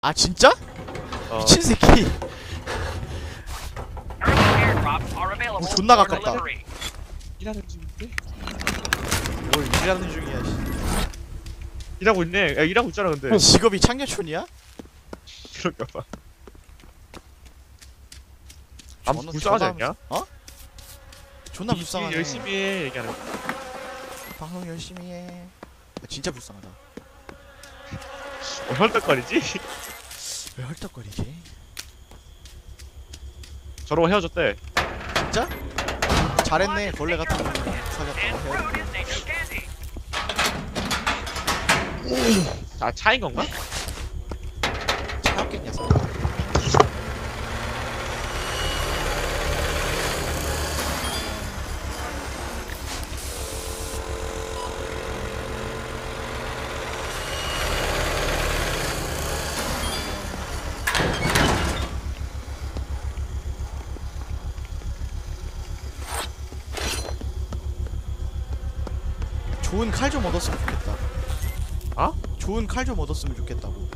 아 진짜? 어, 미친 새끼 오, 존나 가깝다. 일하는 중인데? 뭘 일하는 중이야 일하고 있네. 야, 일하고 있잖아 근데. 씨. 직업이 창녀촌이야? 그런가 봐. 안 불쌍하지 않냐? 존나 이- 불쌍하네 열심히 해 얘기하는. 거. 방송 열심히 해 아, 진짜 불쌍하다 어, 헐떡거리지? 왜 헐떡거리지? 저러고 헤어졌대. 진짜? 잘했네 벌레 같은 거 사귀었다고 해야 아 차인 건가? 차갑겠냐 서 좋은 칼 좀 얻었으면 좋겠다. 아? 좋은 칼 좀 얻었으면 좋겠다고.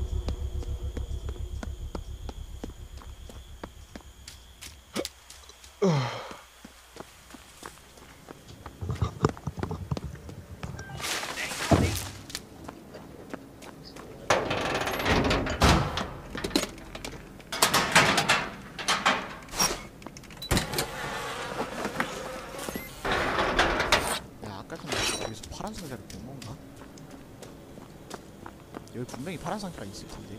야 아까 전에 여기서 파란 상자를 본 건가? 여기 분명히 파란 상자가 있을 텐데.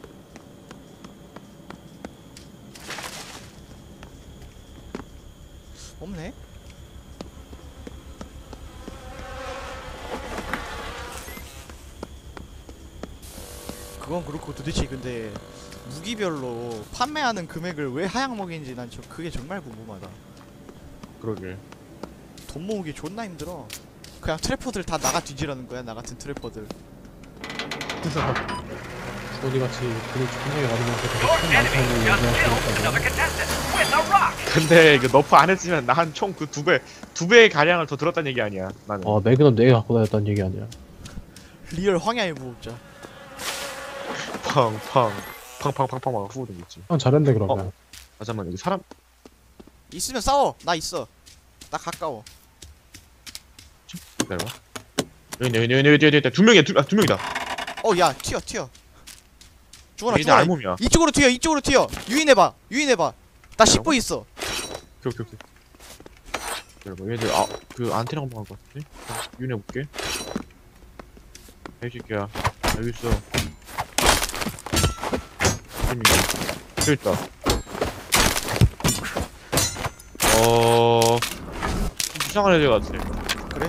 없네. 그건 그렇고 도대체 근데 무기별로 판매하는 금액을 왜 하향 먹이는지 난 저 그게 정말 궁금하다. 그러게. 돈 모으기 존나 힘들어. 그냥 트래퍼들 다 나가 뒤지라는 거야 나 같은 트래퍼들. 어디같이 큰 많다는 얘기하시니까 근데 그 너프 안 했으면 나 한 총 그 두 배, 두 배의 가량을 더 들었다는 얘기 아니야. 나는. 어 매그넘 4개 갖고 다녔다는 얘기 아니야 리얼 황야의 무법자. 팡, 팡, 팡팡팡팡 막 후보된 거 있지. 형 잘했네 그러면 아 잠만 여기 사람 있으면 싸워. 나 있어. 나 가까워. 기다려봐. 여기 여기 여기 있네, 여기 있네. 두 명이야, 두, 아, 두 명이다. 어, 야, 튀어, 튀어. 죽어라, 얘네 죽어라. 알몸이야. 이쪽으로 튀어, 이쪽으로 튀어. 유인해봐, 유인해봐. 나 10보 있어. 오케이, 오케이, 오케이. 기다려봐, 얘들 아, 그 안테나 한번 한것 같은데? 윤해 볼게. 이 새끼야, 여기 있어. 저기 있다. 어, 좀 이상한 애들 같아. 그래?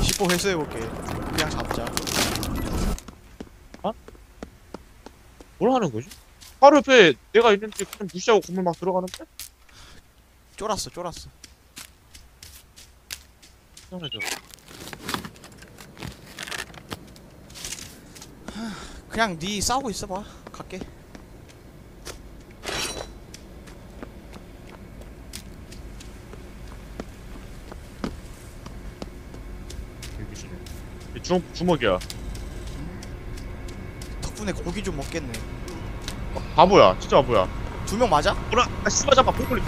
10보 회수해볼게. 그냥 잡자. 뭘 하는 거지? 바로 옆에 내가 있는데 그냥 무시하고 건물 막 들어가는데? 쫄았어, 쫄았어. 애들. 그냥 니 싸우고 있어봐. 갈게. 여기 있네. 이 주, 주먹이야. 덕분에 고기 좀 먹겠네. 바보야. 진짜 바보야. 두 명 맞아? 뭐라? 아, 씨발 잠깐 볼꼴리.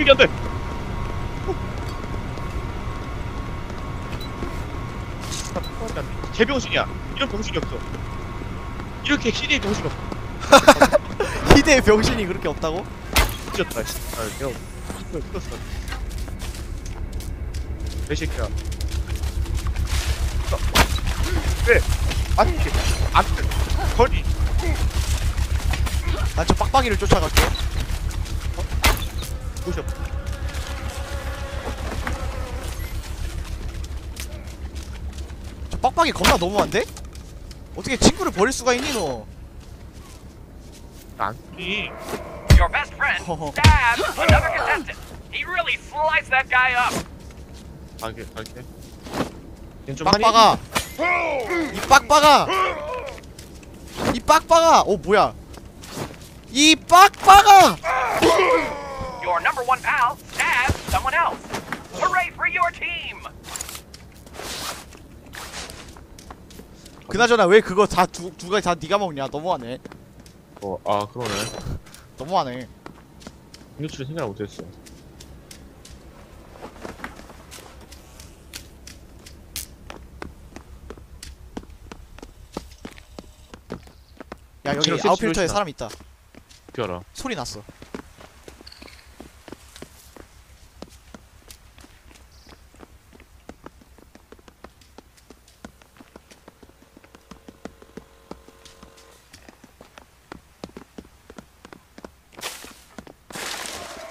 이게 안 돼. 진짜 뽀뽀하지 않네. 개병신이야. 이런 병신이 없어. 이렇게 희대의 병신이 없어. 희대의 병신이 그렇게 없다고? 미쳤다. 씨. 아, 내가 이걸 뜯었어. 내 새끼야. 어. 왜? 안 돼. 안 돼. 거리. 난저 빡빡이를 쫓아갈게. 보셔. 저 빡빡이 겁나 너무한데? 어떻게 친구를 버릴 수가 있니 너? 안 돼. Your best friend stabbed another contestant. He really sliced that guy up. 갈게, 갈게. 좀? 빡빡아! 이 빡빡아! 이 빡빡아! 어 뭐야? 이 빡빡아! Your number one pal stabbed someone else. Hooray for your team! 그나저나 왜 그거 다두 두 가지 다 네가 먹냐? 너무하네. 어, 아, 그러네. 너무하네 공격치를 생각을 못했어. 야 여기 아웃필터에 사람 있다 어떻게 알아? 소리 났어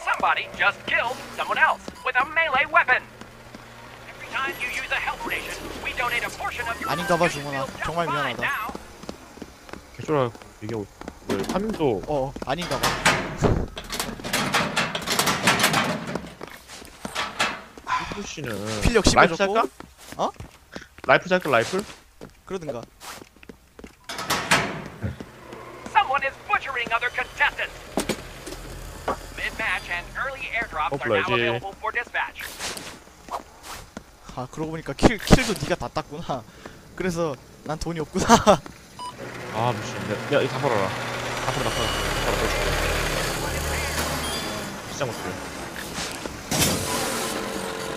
Somebody just killed someone else with a melee weapon. Every time you use a health station, we donate a portion of your 아닌가 봐, just 정말 미안하다. 개쫄아 얘기하고 있어. 왜, 파밍도 어 아닌가 봐 푸시는 필력 라이프 10을 살까? 줬고 어? 라이프 살까, 라이플? 그러든가 Someone is butchering other contestants. Mid-match and early airdrops are now 불러야지. available for dispatch. 아 그러고 보니까 킬, 킬도 네가 다 땄구나 그래서 난 돈이 없구나 아, 미친. 야, 야, 이거 다 벌어라. 벌어. 다 벌어, 다 벌어. 비싼 것들.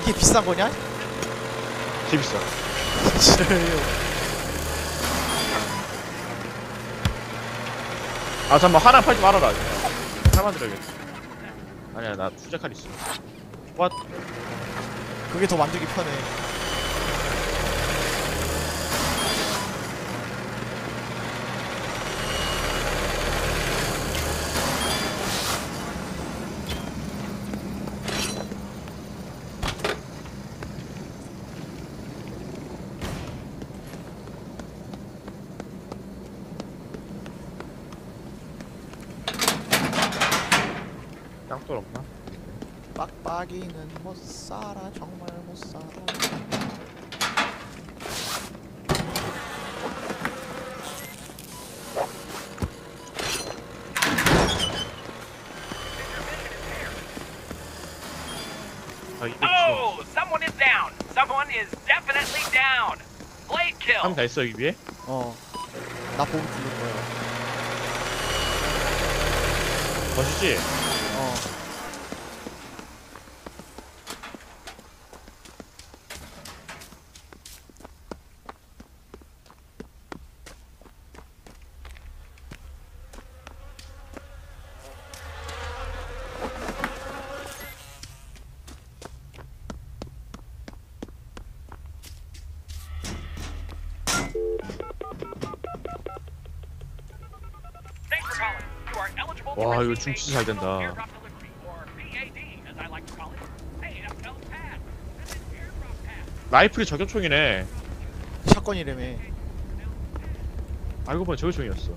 이게 비싼 거냐? 개 비싸. 지랄해요 아, 잠깐만. 하나 팔지 말아라. 그냥. 하나만 들어야겠어. 아니야, 나 투자 칼 있어. 왓? 그게 더 만들기 편해 땅돌 없나? 빡빡이는 못 살아 정말 못 살아 아, 이거 Oh, someone is down. Someone is definitely down. Blade kill. 한다 있어, 여기 위에? 어나 보고 부를 거야 멋있지? 어 Thanks for calling. You are eligible to 와, 이거 receive 중 a 진짜 잘 된다. airdrop delivery, or PAD, as I like to call it. Bad. This is airdrop pad. 라이플이 저격총이네. 샷건이라며 알고 보니 저격총이었어.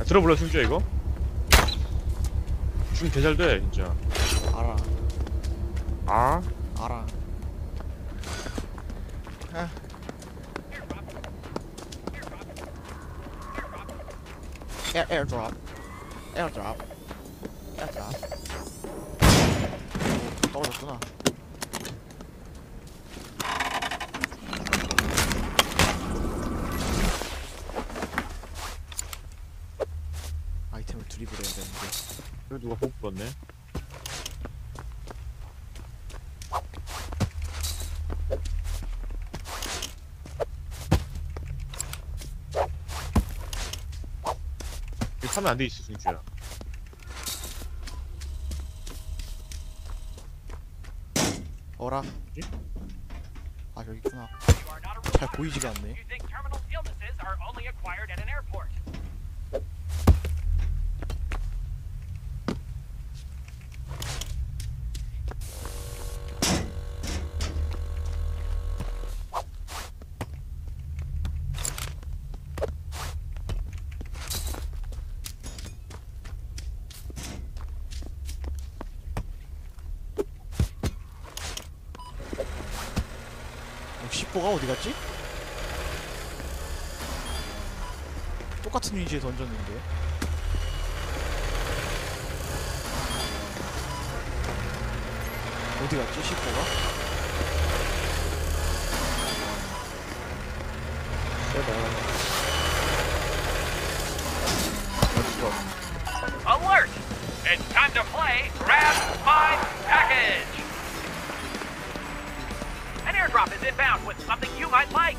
야, 들어볼래, 승주야, 이거? 중 개잘돼, 진짜. 알아 아? 알아 에, 에어드랍 에어드랍 에어드랍 떨어졌구나 아이템을 드리블해야 되는데 이거 누가 보고 불었네? 타면 안 돼 있어, 승주야. 어라 뭐지? 아 여기 있구나 잘. 보이지가 않네 You think terminal illnesses are only acquired at an airport. 콤보가 어디갔지? 똑같은 위치에 던졌는데 어디갔지 10호가? Alert! It's time to play Grab My Package! Airdrop is inbound with something you might like.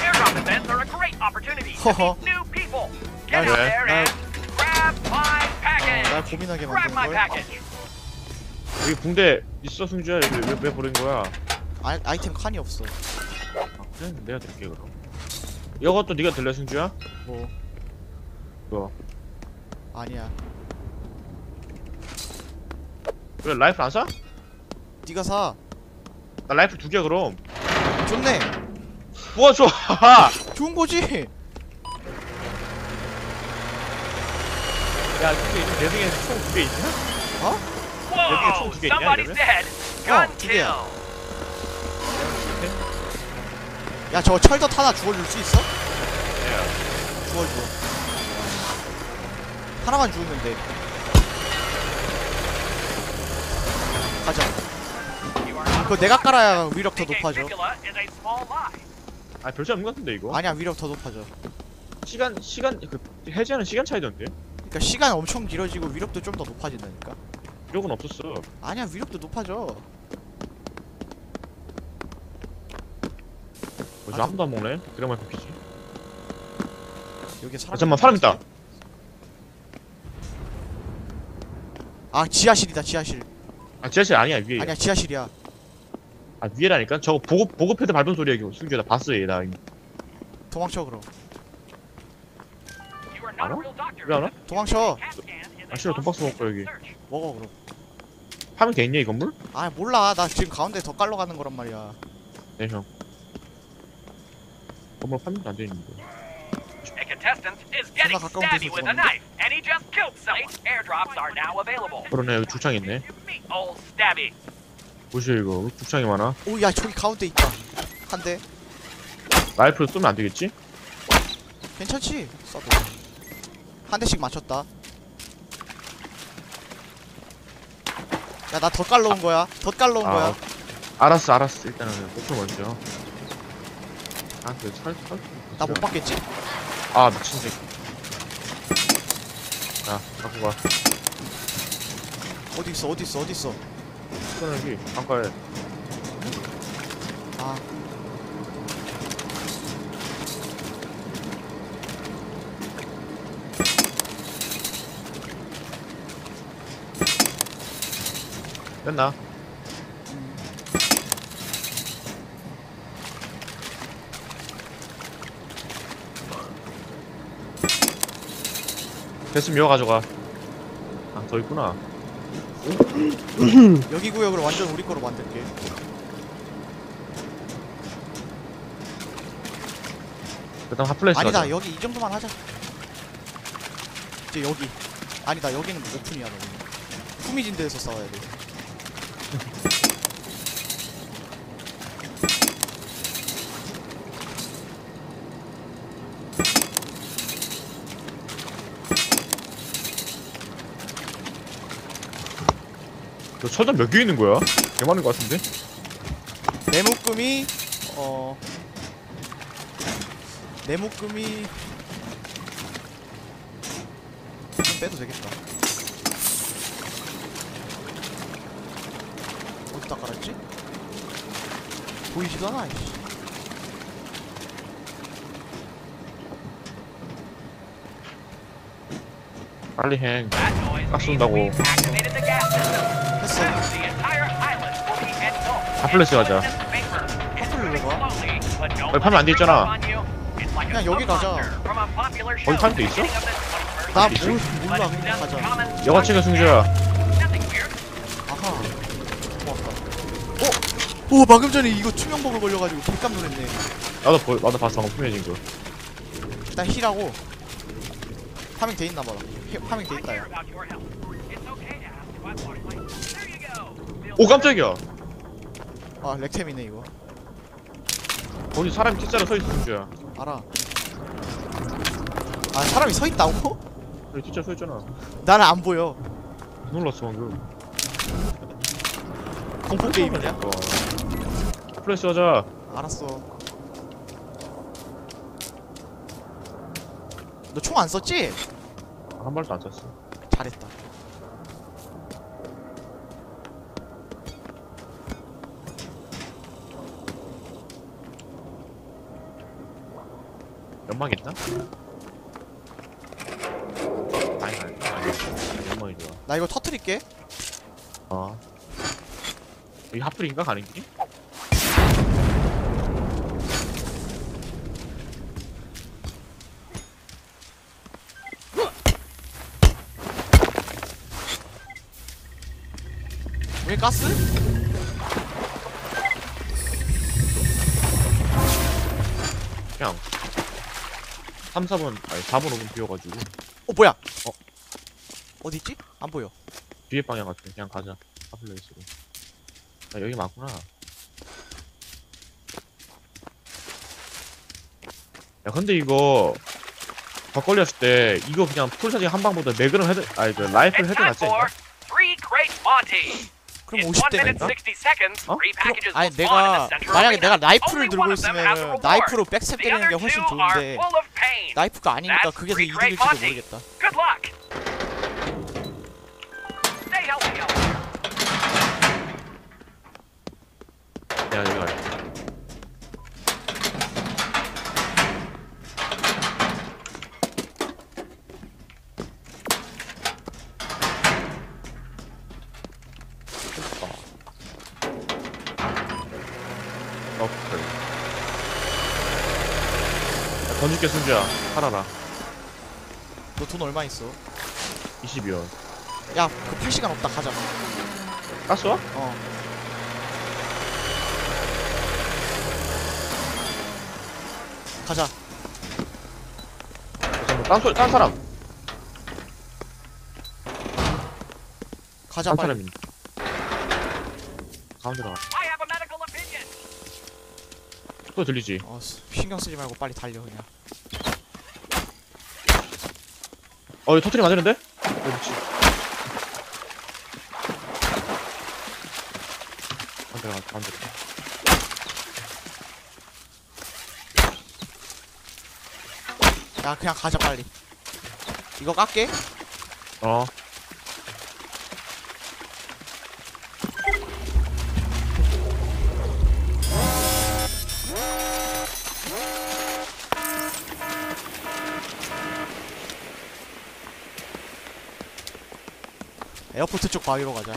Airdrop events are a great opportunity to meet new people. Get 나- out there 나- and grab my package. 날 고민하게 Grab 만드는 my 거야? package. 여기 붕대 있어 승주야 여기 왜, 왜 버린 거야 아, 아이템 칸이 없어. 아 그래? 내가 들게 그럼 이것도 네가 들려 승주야? 뭐 그거 아니야. 그래 라이플 안 사? 네가 사. 나 라이플 두 개 그럼 좋네. 뭐가 좋아 좋은 거지. 야 근데 이제 내 등에 총두 개 있냐? Whoa! 총두 개 있냐, Somebody's dead. Gun 두 개야. 야, 저 철덧 하나 주워줄 수 있어? 야 주워줘. 하나만 주우면 돼. 가자. 그거 내가 깔아야 위력 더 높아져. 아 별차 없는 것 같은데 이거? 아니야, 위력 더 높아져. 시간 시간 그 해제하는 시간 차이던데? 그러니까 시간 엄청 길어지고 위력도 좀 더 높아진다니까. 이력은 없었어 아니야, 위력도 높아져. 뭐지 아무도 안 먹네? 그래만 급히지 여기 사람. 아 잠깐만 사람 있다 아, 지하실이다, 지하실. 아 지하실 아니야 위에 아니야, 지하실이야. 아 위에라니까? 저거 보급 보급패드 밟은 소리야 이거 나 봤어 얘나 도망쳐 그럼. 알아? 왜 알아? 도망쳐. 아 싫어 돈박스 먹고 여기. 먹어 그럼. 파면 돼 있냐 이 건물? 아, 몰라. 나 지금 가운데 더 깔러 가는 거란 말이야. 네형 건물 파면 안 되는데 A contestant is getting 가까운 stabby 데서 with a 죽었는데? knife, and he just killed someone. Airdrops are now available. 그러네 여기 죽창 있네 Meet old stabby. 뭐지 이거 왜 죽창이 많아? 오, 야, 저기 가운데 있다. 한 대. 라이프를 쏘면 안 되겠지? 괜찮지? 써도. 한 대씩 맞췄다. 야, 나 더 깔러 온 거야. 더 깔러 온 아, 거야. 알았어 알았어 일단은 목표 먼저 아그 살.. 살.. 나못 받겠지? 아 미친 새끼 자 갖고 가 어디 있어? 어디 있어? 어디 있어? 여기 강가에. 아, 됐나? 됐으면 이거 가져가. 아 더 있구나 여기 구역을 완전 우리 거로 만들게. 그다음 핫플레이스 아니다, 가자 여기 이 정도만 하자. 이제 여기. 아니다, 여기는 오픈이야, 너무. 후미진 데에서 싸워야 돼. 철전 몇개 있는 거야? 개 많은 거 같은데? 내 묶음이 어. 내 묶음이 좀 빼도 되겠다. 어디다 깔았지? 보이지도 않아. 이씨. 빨리 noise 딱 쏜다고. Engulfed 핫플레이스 in 가자. moving 가? let 파면 안 돼 있잖아. 그냥 여기 가자. 거기 파면 돼 있어? beginning of this 21st 나? 뭘 몰라 it's 그냥 가자. common 여가 챙겨 승주야. 아하. 고맙다. 어? 오 방금 전에 이거 투명버그 걸려가지고 깜짝 놀랐네. 나도 보, 나도 봤어 방금 투명해진 거 일단 힐하고 파밍 돼 있나 봐라. 힐- 파밍 돼 있다. 야. 오 깜짝이야 아 렉템이네 이거. 거기 사람이 T자로 서있어 승주야 알아. 아 사람이 서 있다고? 여기 T자 서있잖아 나는 안 보여. 놀랐어 방금 공포 게임이냐? 어. 핫플레이스 하자 알았어. 너 총 안 썼지? 한 발도 안 쐈어 잘했다. 연막 있나? 아니 아니 아니 연막이 좋아 나 이거 터트릴게 어 여기 핫플인가 가는 길이? 왜 가스? 그냥 3, 4번 아니 4번 5번 비워가지고. 어 뭐야? 어. 어디 있지? 안 보여. 뒤에 방향 같아. 그냥 가자. 핫플레이스로. 아 여기 맞구나. 야 근데 이거 벽걸렸을 때 이거 그냥 풀사진 한 방보다 매그넘 헤드 아니 그 라이플 헤드 낫지 three Monty. 그럼 In 1 minute 50대인가? 60 seconds, 어? packages 아니 내가 만약에. 내가 Only 들고 있으면. 나이프로 백스텝 때리는 게 훨씬 좋은데. 나이프가 아니니까 그게 더 이득일지도. 모르겠다 Good luck. Stay healthy out there. 내가 여기 갈게 어플 야, 던질게 승주야 살아라. 너 돈 얼마 있어? 20이요 야그 풀 시간 없다 가자. 깠어? 어. 가자. 잠깐만 딴, 소, 딴 사람. 가자 딴 빨리. 사람이 가운데로 가. I have a medical opinion. 또 들리지? 어 쓰- 신경 쓰지 말고 빨리 달려 그냥 어 이거 터트리면 안 되는데? 어 미치 가운데로 가 가운데로 야 그냥 가자 빨리. 이거 깎게? 어 에어포트 쪽 바위로 가자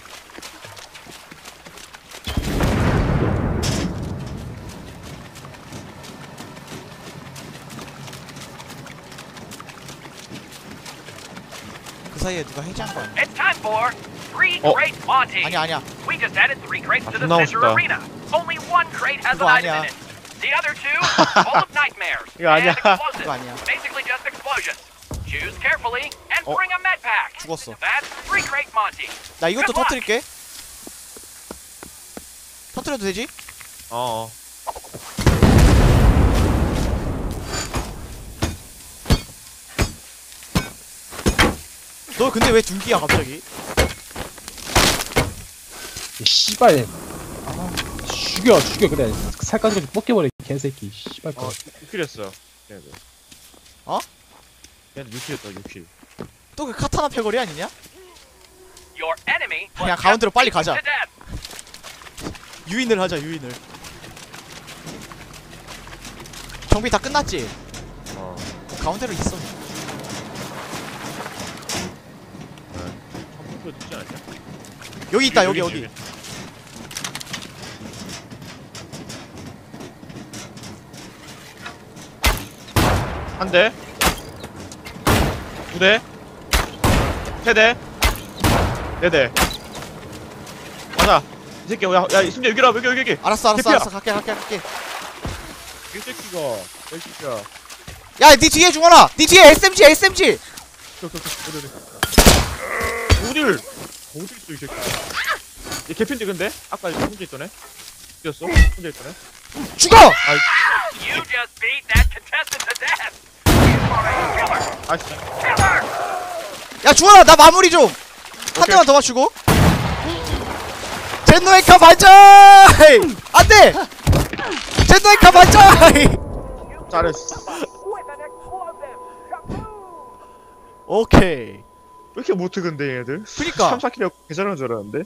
그 사이에 누가 해지한 거 아니야? It's time for three Oh. crate Monty. 아니야 아니야 We just added three crates 아, to the 존나 center 멋있다. arena. Only one crate has 그거 an item 아니야. in it. The other two are full of nightmares 이거 and 아니야. 그거 explosives. 아니야 Basically just explosions. Choose carefully and 어. bring a med pack. 죽었어 That's three crate Monty. 나 이것도. 터트릴게 터트려도 되지? 어어 너 근데 왜 둔기야 갑자기? 이 씨발. 아, 죽여, 죽여, 그래. 살까지 가지고 뽑겨버려, 개새끼. 씨발 거. 어 6킬했어 얘네들 어? 얘네들 6킬했다 6킬 또 그 카타나 패거리 아니냐? Your enemy was 그냥 가운데로 빨리 가자. 유인을 하자 유인을 정비 다 끝났지? 어 어, 가운데로 있어 한번? 여기 있다 여기 여기 한 대, 두 대, 세 대, 네 대. 가자. 이 새끼, 야, 야, 심지어 여기라, 여기, 여기, 여기. 알았어 알았어 대피야. 알았어 갈게 갈게 갈게 이 새끼가, 이 새끼야. 야니 뒤에 중원아 니 뒤에 SMG SMG 저, 저, 저, 어디, 어디. 어딜? 어디 있어, 이 새끼. 얘 개핀데, 근데? 아까 혼자 있던 애? 뛰었어? 혼자 있던 애? 죽어! You just beat that contestant to death. Killer. 야 중원아 나 마무리 좀 한. 대만 더 맞추고 젠노에카 반짝! 안돼! 젠노에카 반짝! 잘했어. 오케이 왜 이렇게 못해, 근데, 얘들? 그니까. 3, 4킬이 괜찮은 줄 알았는데?